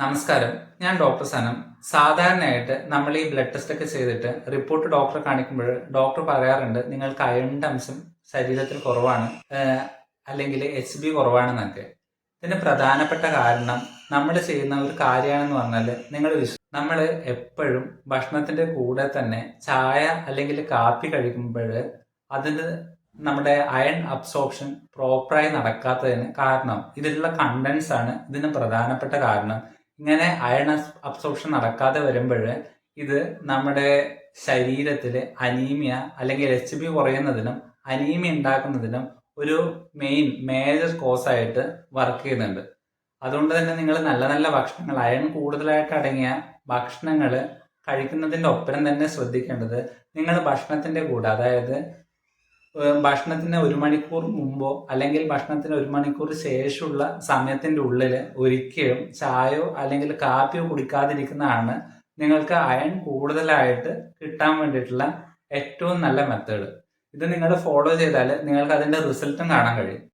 നമസ്കാരം. ഞാൻ ഡോക്ടർ സനം. സാധാരണയായിട്ട് നമ്മൾ ഈ ബ്ലഡ് ടെസ്റ്റ് ഒക്കെ ചെയ്തിട്ട് റിപ്പോർട്ട് ഡോക്ടറെ കാണിക്കുമ്പോൾ ഡോക്ടർ പറയാറുണ്ട് നിങ്ങൾക്ക് അയണിന്റെ അംശം ശരീരത്തിൽ കുറവാണ് അല്ലെങ്കിൽ എച്ച് ബി കുറവാണെന്നൊക്കെ. ഇതിന് പ്രധാനപ്പെട്ട കാരണം നമ്മൾ ചെയ്യുന്ന ഒരു കാര്യമാണെന്ന് പറഞ്ഞാൽ നിങ്ങൾ നമ്മൾ എപ്പോഴും ഭക്ഷണത്തിന്റെ കൂടെ തന്നെ ചായ അല്ലെങ്കിൽ കാപ്പി കഴിക്കുമ്പോൾ അതിന് നമ്മുടെ അയൺ അബ്സോർപ്ഷൻ പ്രോപ്പറായി നടക്കാത്തതിന് കാരണം ഇതിലുള്ള കണ്ടൻസ് ആണ് ഇതിന് പ്രധാനപ്പെട്ട കാരണം. ഇങ്ങനെ അയൺ അബ്സോർപ്ഷൻ നടക്കാതെ വരുമ്പോൾ ഇത് നമ്മുടെ ശരീരത്തിൽ അനീമിയ അല്ലെങ്കിൽ എച്ച് ബി കുറയുന്നതിനും അനീമിയ ഉണ്ടാക്കുന്നതിനും ഒരു മെയിൻ മേജർ കോസ് ആയിട്ട് വർക്ക് ചെയ്യുന്നുണ്ട്. അതുകൊണ്ട് തന്നെ നിങ്ങൾ നല്ല നല്ല ഭക്ഷണങ്ങൾ അയൺ കൂടുതലായിട്ട് അടങ്ങിയ ഭക്ഷണങ്ങൾ കഴിക്കുന്നതിന്റെ ഒപ്പം തന്നെ ശ്രദ്ധിക്കേണ്ടത് നിങ്ങൾ ഭക്ഷണത്തിന്റെ കൂടെ അതായത് ഭക്ഷണത്തിന് ഒരു മണിക്കൂർ മുമ്പോ അല്ലെങ്കിൽ ഭക്ഷണത്തിന് ഒരു മണിക്കൂർ ശേഷമുള്ള സമയത്തിന്റെ ഉള്ളിൽ ഒരിക്കലും ചായയോ അല്ലെങ്കിൽ കാപ്പിയോ കുടിക്കാതിരിക്കുന്നതാണ് നിങ്ങൾക്ക് അയൺ കൂടുതലായിട്ട് കിട്ടാൻ വേണ്ടിയിട്ടുള്ള ഏറ്റവും നല്ല മെത്തേഡ്. ഇത് നിങ്ങൾ ഫോളോ ചെയ്താൽ നിങ്ങൾക്ക് അതിന്റെ റിസൾട്ടും കാണാൻ കഴിയും.